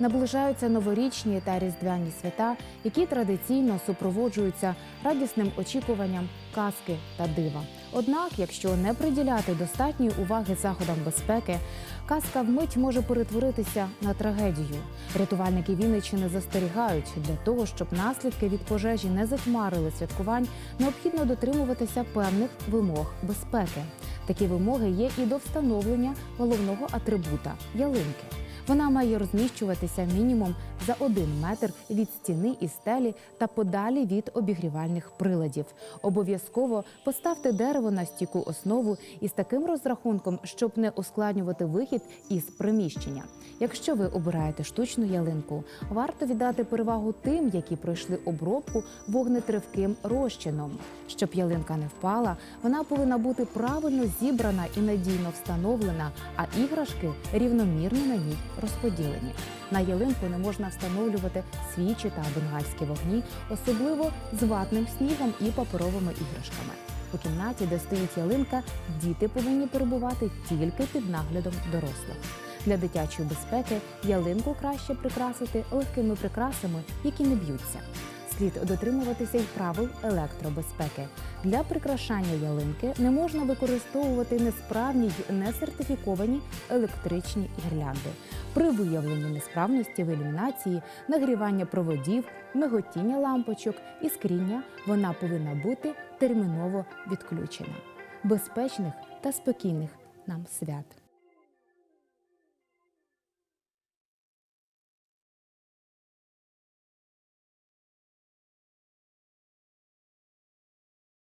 Наближаються новорічні та різдвяні свята, які традиційно супроводжуються радісним очікуванням казки та дива. Однак, якщо не приділяти достатньої уваги заходам безпеки, казка вмить може перетворитися на трагедію. Рятувальники Вінниччини застерігають для того, щоб наслідки від пожежі не затьмарили святкувань, необхідно дотримуватися певних вимог безпеки. Такі вимоги є і до встановлення головного атрибута ялинки. Вона має розміщуватися мінімум за один метр від стіни і стелі та подалі від обігрівальних приладів. Обов'язково поставте дерево на стійку основу із таким розрахунком, щоб не ускладнювати вихід із приміщення. Якщо ви обираєте штучну ялинку, варто віддати перевагу тим, які пройшли обробку вогнетривким розчином. Щоб ялинка не впала, вона повинна бути правильно зібрана і надійно встановлена, а іграшки рівномірно на ній розподілені. На ялинку не можна встановлювати свічі та бенгальські вогні, особливо з ватним снігом і паперовими іграшками. У кімнаті, де стоїть ялинка, діти повинні перебувати тільки під наглядом дорослих. Для дитячої безпеки ялинку краще прикрасити легкими прикрасами, які не б'ються. Слід дотримуватися й правил електробезпеки. Для прикрашання ялинки не можна використовувати несправні й несертифіковані електричні гірлянди. При виявленні несправності в ілюмінації, нагрівання проводів, миготіння лампочок і скріння вона повинна бути терміново відключена. Безпечних та спокійних нам свят!